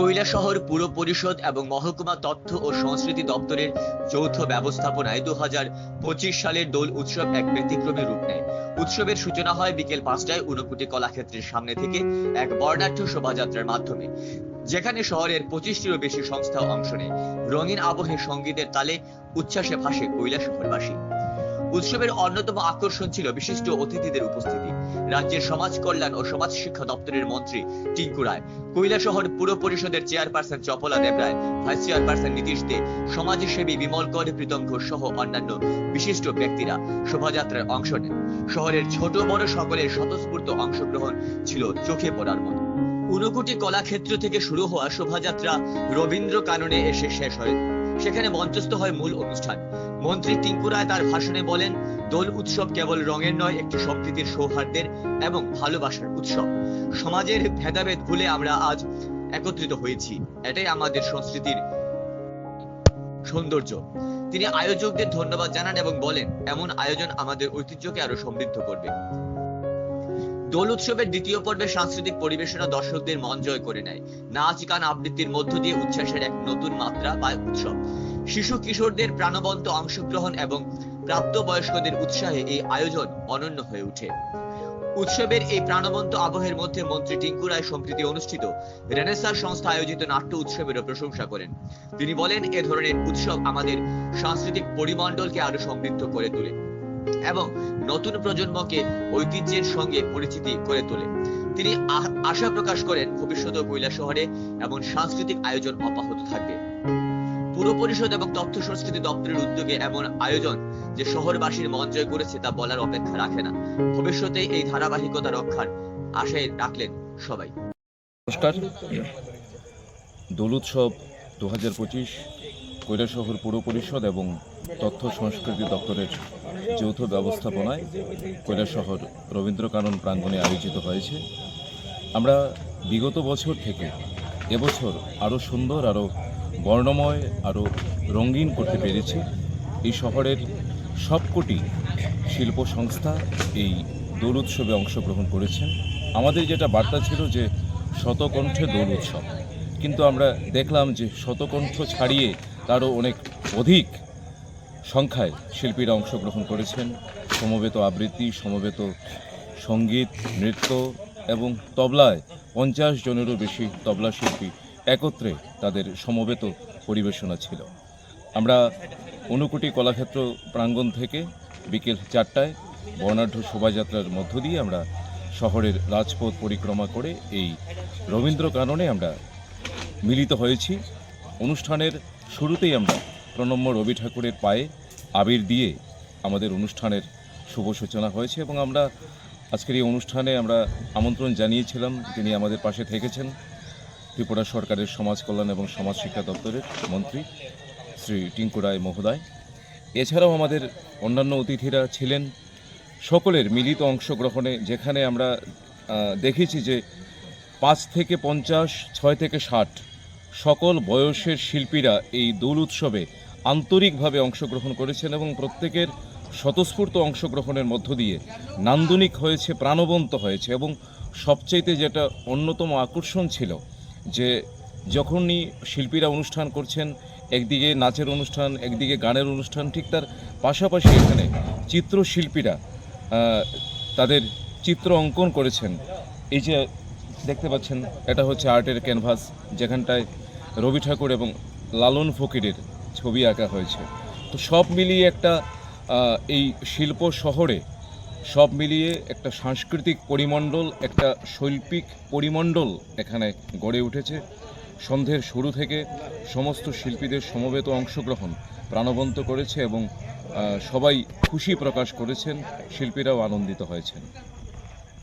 কৈলাসহর পুর পরিষদ এবং মহকুমা তথ্য ও সংস্কৃতি দপ্তরের যৌথ ব্যবস্থাপনায় দু সালের দোল উৎসব এক ব্যতিক্রমী রূপ নেয়। উৎসবের সূচনা হয় বিকেল পাঁচটায় ঊনকোটি কলাক্ষেত্রের সামনে থেকে এক বর্ণাঢ্য শোভাযাত্রার মাধ্যমে, যেখানে শহরের পঁচিশটিরও বেশি সংস্থা অংশ নেয়। রঙিন আবহে সঙ্গীতের তালে উচ্ছ্বাসে ভাসে কৈলাসহরবাসী। উৎসবের অন্যতম আকর্ষণ ছিল বিশিষ্ট অতিথিদের উপস্থিতি। রাজ্যের সমাজ কল্যাণ ও সমাজ শিক্ষা দপ্তরের মন্ত্রী টিঙ্কু রায় কৈলাসহর পুর পরিষদের chairperson Chapala Debroy vice chairperson Nitish De, সমাজসেবী বিমল কর, প্রীতম ঘোষ সহ অন্যান্য বিশিষ্ট ব্যক্তিরা শোভাযাত্রায় অংশ নেন। শহরের ছোট বড় সকলের স্বতঃস্ফূর্ত অংশগ্রহণ ছিল চোখে পড়ার মতো। ঊনকোটি কলাক্ষেত্র থেকে শুরু হওয়া শোভাযাত্রা রবীন্দ্র কাননে এসে শেষ হয়। সেখানে মঞ্চস্থ হয় মূল অনুষ্ঠান। মন্ত্রী টিঙ্কু রায় তার ভাষণে বলেন, দোল উৎসব কেবল রঙের নয়, একটি সম্প্রীতির সৌহার্দ্যের এবং ভালোবাসার উৎসব। সমাজের ভেদাভেদ ভুলে আমরা আজ একত্রিত হয়েছি। এটাই আমাদের সংস্কৃতির সৌন্দর্য। তিনি আয়োজকদের ধন্যবাদ জানান এবং বলেন, এমন আয়োজন আমাদের ঐতিহ্যকে আরও সমৃদ্ধ করবে। দোল উৎসবের দ্বিতীয় পর্বে সাংস্কৃতিক পরিবেশনা দর্শকদের মন জয় করে নেয়। নাচ, গান আবৃত্তির মধ্য দিয়ে উচ্ছ্বাসের এক নতুন মাত্রা পায় উৎসব। শিশু কিশোরদের প্রাণবন্ত অংশগ্রহণ এবং প্রাপ্তবয়স্কদের উৎসাহে এই আয়োজন অনন্য হয়ে ওঠে। উৎসবের এই প্রাণবন্ত আবহের মধ্যে মন্ত্রী টিঙ্কু রায় সম্প্রীতি অনুষ্ঠিত। রেনেসার সংস্থা আয়োজিত নাট্য উৎসবেরও প্রশংসা করেন। তিনি বলেন, এ ধরনের উৎসব আমাদের সাংস্কৃতিক পরিমণ্ডলকে আরও সমৃদ্ধ করে তোলে। এবং নতুন প্রজন্মকে ঐতিহ্যের সঙ্গে পরিচিতি করে তোলে। তিনি আশা প্রকাশ করেন ভবিষ্যতে কৈলা শহরে এমন সাংস্কৃতিক আয়োজন অব্যাহত থাকবে। পুর পরিষদ এবং তথ্য সংস্কৃতি দপ্তরের উদ্যোগে এমন আয়োজন যে শহরবাসীর মন জয় করেছে তা বলার অপেক্ষা রাখে না। ভবিষ্যতে এই ধারাবাহিকতা রক্ষার আশায় রাখলেন সবাই। নমস্কার। দোল উৎসব দু হাজার পঁচিশ কৈলাসহর পৌর পরিষদ এবং তথ্য সংস্কৃতি দপ্তরের যৌথ ব্যবস্থাপনায় কৈলাসহর রবীন্দ্রকানন প্রাঙ্গণে আয়োজিত হয়েছে। আমরা বিগত বছর থেকে এবছর আরও সুন্দর আরও বর্ণময় আরও রঙিন করতে পেরেছি। এই শহরের সবকটি শিল্প সংস্থা এই দোল উৎসবে অংশগ্রহণ করেছেন। আমাদের যেটা বার্তা ছিল যে শতকণ্ঠে দোল উৎসব। কিন্তু আমরা দেখলাম যে শতকণ্ঠ ছাড়িয়ে তারও অনেক অধিক সংখ্যায় শিল্পীরা অংশগ্রহণ করেছেন। সমবেত আবৃত্তি, সমবেত সংগীত, নৃত্য এবং তবলায় পঞ্চাশ জনেরও বেশি তবলা শিল্পী একত্রে তাদের সমবেত পরিবেশনা ছিল। আমরা অনুকুটি কলাক্ষেত্র প্রাঙ্গণ থেকে বিকেল চারটায় বর্ণাঢ্য শোভাযাত্রার মধ্য দিয়ে আমরা শহরের রাজপথ পরিক্রমা করে এই রবীন্দ্র কাননে আমরা মিলিত হয়েছি। অনুষ্ঠানের শুরুতেই আমরা প্রণম্য রবি ঠাকুরের পায়ে আবির দিয়ে আমাদের অনুষ্ঠানের শুভ সূচনা হয়েছে এবং আমরা আজকের এই অনুষ্ঠানে আমরা আমন্ত্রণ জানিয়েছিলাম, তিনি আমাদের পাশে থেকেছেন। ত্রিপুরা সরকারের সমাজ কল্যাণ এবং সমাজ শিক্ষা দপ্তরের মন্ত্রী শ্রী টিঙ্কু রায় মহোদয়। এছাড়াও আমাদের অন্যান্য অতিথিরা ছিলেন। সকলের মিলিত অংশগ্রহণে যেখানে আমরা দেখেছি যে পাঁচ থেকে পঞ্চাশ, ছয় থেকে ষাট সকল বয়সের শিল্পীরা এই দোল উৎসবে আন্তরিকভাবে অংশগ্রহণ করেছেন এবং প্রত্যেকের স্বতঃস্ফূর্ত অংশগ্রহণের মধ্য দিয়ে নান্দনিক হয়েছে, প্রাণবন্ত হয়েছে এবং সবচাইতে যেটা অন্যতম আকর্ষণ ছিল যে যখনই শিল্পীরা অনুষ্ঠান করছেন, একদিকে নাচের অনুষ্ঠান, একদিকে গানের অনুষ্ঠান, ঠিক তার পাশাপাশি এখানে চিত্রশিল্পীরা তাদের চিত্র অঙ্কন করেছেন। এই যে দেখতে পাচ্ছেন, এটা হচ্ছে আর্টের ক্যানভাস, যেখানটায় রবি ঠাকুর এবং লালন ফকিরের ছবি আঁকা হয়েছে। তো সব মিলিয়ে একটা এই শিল্প শহরে সব মিলিয়ে একটা সাংস্কৃতিক পরিমণ্ডল, একটা শৈল্পিক পরিমণ্ডল এখানে গড়ে উঠেছে। সন্ধ্যের শুরু থেকে সমস্ত শিল্পীদের সমবেত অংশগ্রহণ প্রাণবন্ত করেছে এবং সবাই খুশি প্রকাশ করেছেন, শিল্পীরাও আনন্দিত হয়েছেন।